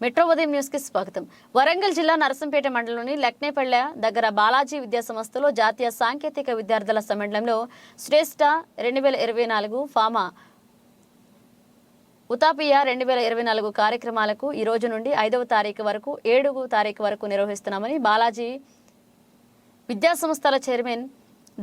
Metro ఉదయం న్యూస్కి స్వాగతం. వరంగల్ జిల్లా నరసంపేట మండలంలోని లక్నేపల్లె దగ్గర బాలాజీ విద్యా సంస్థలో జాతీయ సాంకేతిక విద్యార్థుల సమ్మేళనంలో శ్రేష్ఠ రెండు వేల ఇరవై నాలుగు ఫామా ఉతాపియా రెండు వేల ఇరవై నాలుగు కార్యక్రమాలకు ఈ రోజు నుండి ఐదవ తారీఖు వరకు ఏడవ తారీఖు వరకు నిర్వహిస్తున్నామని బాలాజీ విద్యాసంస్థల చైర్మన్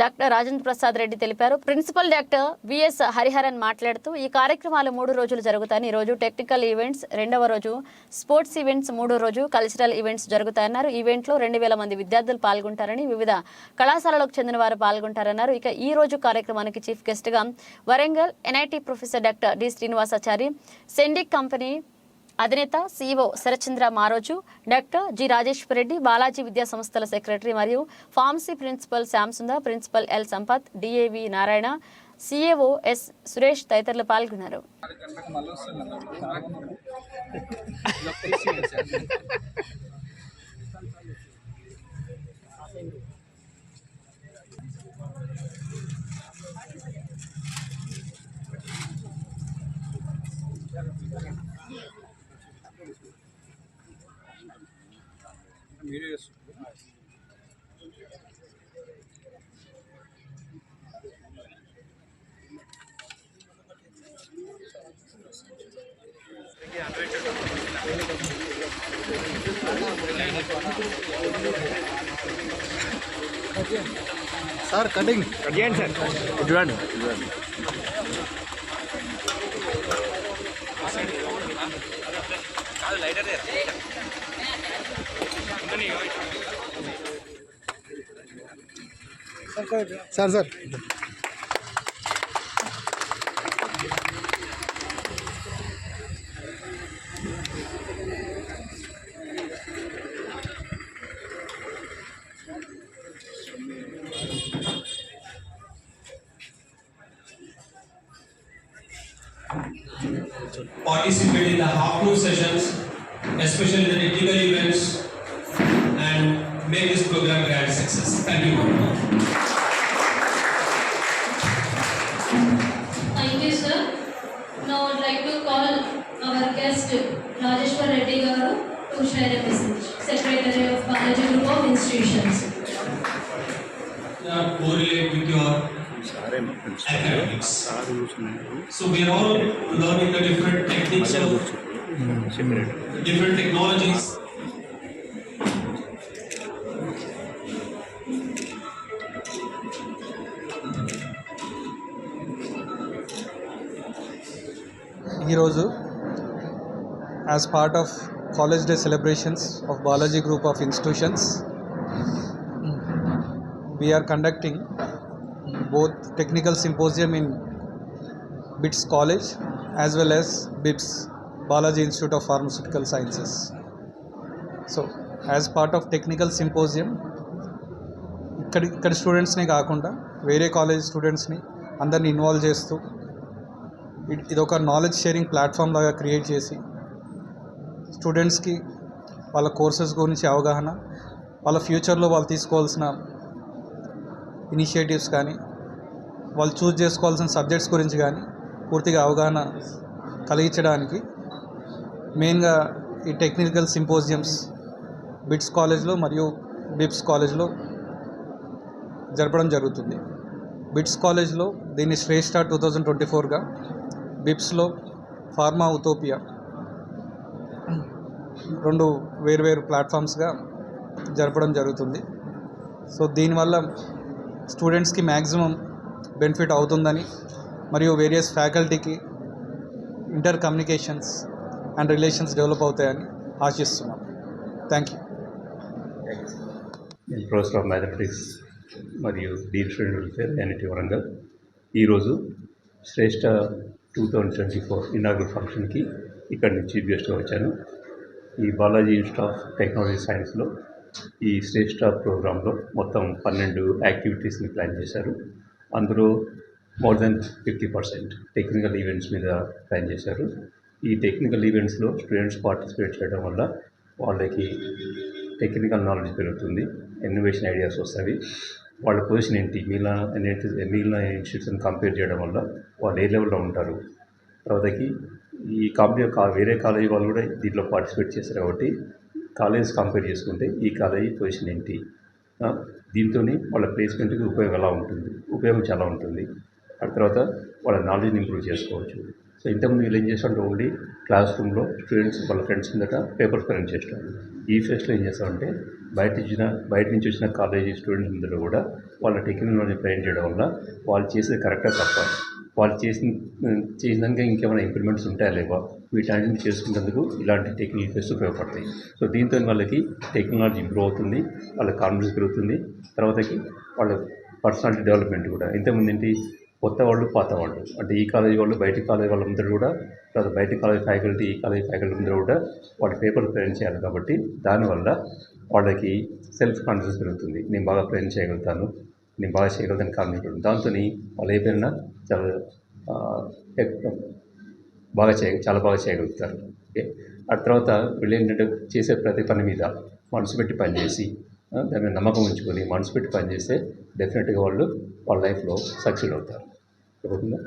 డాక్టర్ రాజేంద్ర ప్రసాద్ రెడ్డి తెలిపారు. ప్రిన్సిపల్ డాక్టర్ విఎస్ హరిహరన్ మాట్లాడుతూ ఈ కార్యక్రమాలు మూడు రోజులు జరుగుతాయని ఈ రోజు టెక్నికల్ ఈవెంట్స్ రెండవ రోజు స్పోర్ట్స్ ఈవెంట్స్ మూడో రోజు కల్చరల్ ఈవెంట్స్ జరుగుతాయన్నారు. ఈవెంట్లో రెండు వేల మంది విద్యార్థులు పాల్గొంటారని వివిధ కళాశాలలకు చెందిన వారు పాల్గొంటారన్నారు. ఇక ఈ రోజు కార్యక్రమానికి చీఫ్ గెస్ట్గా Warangal NIT professor doctor D Srinivasachari సెండిక్ company అధినేత CEO Sharachandra Maroju doctor G Rajeshwara Reddy Balaji విద్యా సంస్థల సెక్రటరీ మరియు pharmacy principal Shyamsundar principal L Sampath DAV Narayana CAO S Suresh తదితరులు పాల్గొన్నారు. Sir cutting. కట్ చేయండి sir. ఇటు చూడండి. Sir sir participate in the afternoon sessions especially the technical events, and make this program a grand success. Thank you. Thank you, sir. Now I'd like to call our guest Rajeshwar Reddy Garu to share a message. Secretary of Balaji Group of Institutions. Uh, correlate with your academics. So we are all learning the different techniques of different technologies. ఈరోజు as part of college day celebrations of Balaji group of institutions we're conducting both technical symposium in BITS college as well as BIBS Balaji institute of pharmaceutical sciences so as part of technical symposium ఇక్కడ ఇక్కడ స్టూడెంట్స్నే కాకుండా వేరే college స్టూడెంట్స్ని అందరిని involve చేస్తూ ఇది ఒక knowledge sharing platform లాగా క్రియేట్ చేసి స్టూడెంట్స్కి వాళ్ళ కోర్సెస్ గురించి అవగాహన వాళ్ళ ఫ్యూచర్లో వాళ్ళు తీసుకోవాల్సిన ఇనిషియేటివ్స్ కానీ వాళ్ళు చూస్ చేసుకోవాల్సిన సబ్జెక్ట్స్ గురించి కానీ పూర్తిగా అవగాహన కలిగించడానికి మెయిన్గా ఈ టెక్నికల్ సింపోజియమ్స్ బిట్స్ కాలేజ్లో మరియు బిబ్స్ కాలేజ్లో జరపడం జరుగుతుంది. బిట్స్ కాలేజ్లో దీన్ని శ్రేష్ఠ టూ థౌజండ్ ట్వంటీ ఫోర్గా బిబ్స్లో ఫార్మా ఉతోపియా రెండు వేరువేరు ప్లాట్ఫామ్స్గా జరపడం జరుగుతుంది. సో దీనివల్ల స్టూడెంట్స్కి మ్యాక్సిమం బెనిఫిట్ అవుతుందని మరియు various ఫ్యాకల్టీకి inter communications and relations develop అవుతాయని ఆశిస్తున్నాం. Thank you. Professor of mathematics మరియు dean student welfare NIT Warangal ఈరోజు Shreshta two thousand twenty four inaugural ఫంక్షన్కి ఇక్కడ నుంచి చీఫ్ గెస్ట్గా వచ్చాను. ఈ బాలాజీ ఇన్స్టిట్యూట్ ఆఫ్ టెక్నాలజీ సైన్స్లో ఈ శ్రేష్ఠ ప్రోగ్రాంలో మొత్తం పన్నెండు యాక్టివిటీస్ని ప్లాన్ చేశారు. అందులో more than fifty percent technical events మీద ప్లాన్ చేశారు. ఈ టెక్నికల్ ఈవెంట్స్లో స్టూడెంట్స్ పార్టిసిపేట్ చేయడం వల్ల వాళ్ళకి టెక్నికల్ నాలెడ్జ్ పెరుగుతుంది ఇన్నోవేషన్ ఐడియాస్ వస్తాయి. వాళ్ళ పొజిషన్ ఏంటి? మిగిలిన మిగిలిన ఇన్స్టిట్యూట్స్ని కంపేర్ చేయడం వల్ల వాళ్ళు ఏ లెవెల్లో ఉంటారు? తర్వాతకి ఈ కాలేజ్ వేరే కాలేజీ వాళ్ళు కూడా దీంట్లో పార్టిసిపేట్ చేస్తారు కాబట్టి కాలేజ్ కంపేర్ చేసుకుంటే ఈ కాలేజీ పొజిషన్ ఏంటి? దీంతో వాళ్ళ ప్లేస్మెంట్కి ఉపయోగం ఎలా ఉంటుంది? ఉపయోగం చాలా ఉంటుంది. ఆ తర్వాత వాళ్ళ నాలెడ్జ్ని ఇంప్రూవ్ చేసుకోవచ్చు. సో ఇంతకుముందు వీళ్ళు ఏం చేస్తామంటే ఓన్లీ క్లాస్ రూమ్లో స్టూడెంట్స్ వాళ్ళ ఫ్రెండ్స్ ఉందట పేపర్స్ ప్రజెంట్ చేస్తాం ఈ ఫేస్లో ఏం చేస్తామంటే బయట ఇచ్చిన బయట నుంచి వచ్చిన కాలేజీ స్టూడెంట్స్ అందరూ కూడా వాళ్ళ టెక్నాలజీ ప్రజెంట్ చేయడం వల్ల వాళ్ళు చేసేది కరెక్టా తప్ప వాళ్ళు చేసిన చేసినాక ఇంకేమైనా ఇంప్రూవ్మెంట్స్ ఉంటాయా లేవా? వీటన్నిటిని చేసుకునేందుకు ఇలాంటి టెక్నికల్ ఫెస్ట్ ఉపయోగపడతాయి. సో దీంతో వాళ్ళకి టెక్నాలజీ ఇంప్రూవ్ అవుతుంది వాళ్ళ కాన్ఫిడెన్స్ పెరుగుతుంది. తర్వాతకి వాళ్ళ పర్సనాలిటీ డెవలప్మెంట్ కూడా. ఇంతకుముందు ఏంటి? కొత్త వాళ్ళు పాత వాళ్ళు. అంటే ఈ కాలేజీ వాళ్ళు బయట కాలేజీ వాళ్ళందరూ కూడా తర్వాత బయట కాలేజీ ఫ్యాకల్టీ ఈ కాలేజీ ఫ్యాకల్టీ అందరూ కూడా వాళ్ళ పేపర్ ప్రయాణం చేయాలి కాబట్టి దానివల్ల వాళ్ళకి సెల్ఫ్ కాన్ఫిడెన్స్ పెరుగుతుంది. నేను బాగా ప్రయాణం చేయగలుగుతాను నేను బాగా చేయగలుగుతాను కాన్ఫిడెంట్ ఉంటుంది దాంతో వాళ్ళు ఏదైనా చాలా బాగా చేయ చాలా బాగా చేయగలుగుతారు. ఓకే? ఆ తర్వాత వీళ్ళు ఏంటంటే చేసే ప్రతి పని మీద మనసు పెట్టి పనిచేసి దాని మీద నమ్మకం ఉంచుకొని మనసు పెట్టి పనిచేస్తే డెఫినెట్గా వాళ్ళు వాళ్ళ లైఫ్లో సక్సెస్ అవుతారు. అవుతుందా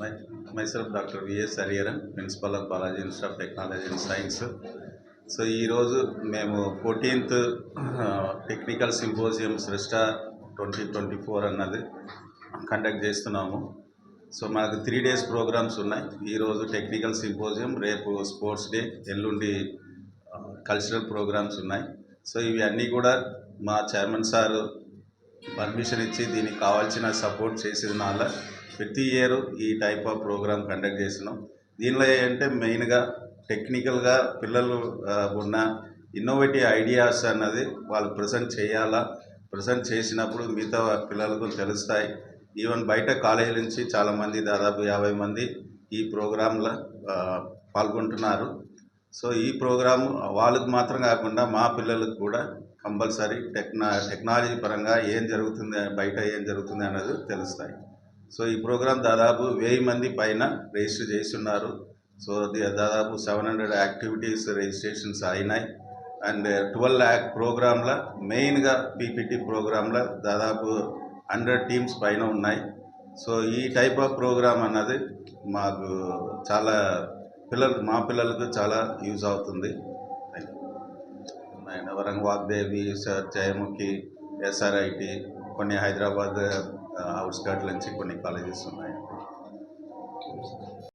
My, doctor Dr. VS Hariharan principal of Balaji institute of technology and science. So ఈరోజు మేము fourteenth technical symposium Shreshta twenty twenty four అన్నది కండక్ట్ చేస్తున్నాము. సో మనకు త్రీ డేస్ ప్రోగ్రామ్స్ ఉన్నాయి. ఈరోజు టెక్నికల్ సింపోజియం రేపు స్పోర్ట్స్ డే ఎల్లుండి కల్చరల్ ప్రోగ్రామ్స్ ఉన్నాయి. సో ఇవి అన్నీ కూడా మా చైర్మన్ సారు పర్మిషన్ ఇచ్చి దీనికి కావాల్సిన సపోర్ట్ చేసిన వల్ల ప్రతి ఇయర్ ఈ టైప్ ఆఫ్ ప్రోగ్రామ్ కండక్ట్ చేసినాం దీనిలో ఏంటంటే మెయిన్గా టెక్నికల్గా పిల్లలు ఉన్న ఇన్నోవేటివ్ ఐడియాస్ అన్నది వాళ్ళు ప్రజెంట్ చేయాలా? ప్రజెంట్ చేసినప్పుడు మిగతా పిల్లలకు తెలుస్తాయి. ఈవెన్ బయట కాలేజీ నుంచి చాలామంది దాదాపు యాభై మంది ఈ ప్రోగ్రాంలో పాల్గొంటున్నారు. సో ఈ ప్రోగ్రాము వాళ్ళకి మాత్రం కాకుండా మా పిల్లలకు కూడా కంపల్సరీ టెక్నా టెక్నాలజీ పరంగా ఏం జరుగుతుంది బయట ఏం జరుగుతుంది అన్నది తెలుస్తాయి. సో ఈ ప్రోగ్రాం దాదాపు వెయ్యి మంది పైన రిజిస్టర్ చేస్తున్నారు. సో దాదాపు సెవెన్ హండ్రెడ్ యాక్టివిటీస్ రిజిస్ట్రేషన్స్ అయినాయి. అండ్ ట్వెల్వ్ ల్యాక్ ప్రోగ్రాంల మెయిన్గా పీపీటీ ప్రోగ్రాంల దాదాపు హండ్రెడ్ టీమ్స్ పైన ఉన్నాయి. సో ఈ టైప్ ఆఫ్ ప్రోగ్రామ్ అన్నది మాకు చాలా పిల్లలు మా పిల్లలకు చాలా యూజ్ అవుతుంది. అండ్ వరంగ వాగ్దేవి సార్ జయముఖి ఎస్ఆర్ఐటి కొన్ని హైదరాబాద్ అవుట్స్కట్ నుంచి కొన్ని కాలేజెస్ ఉన్నాయి.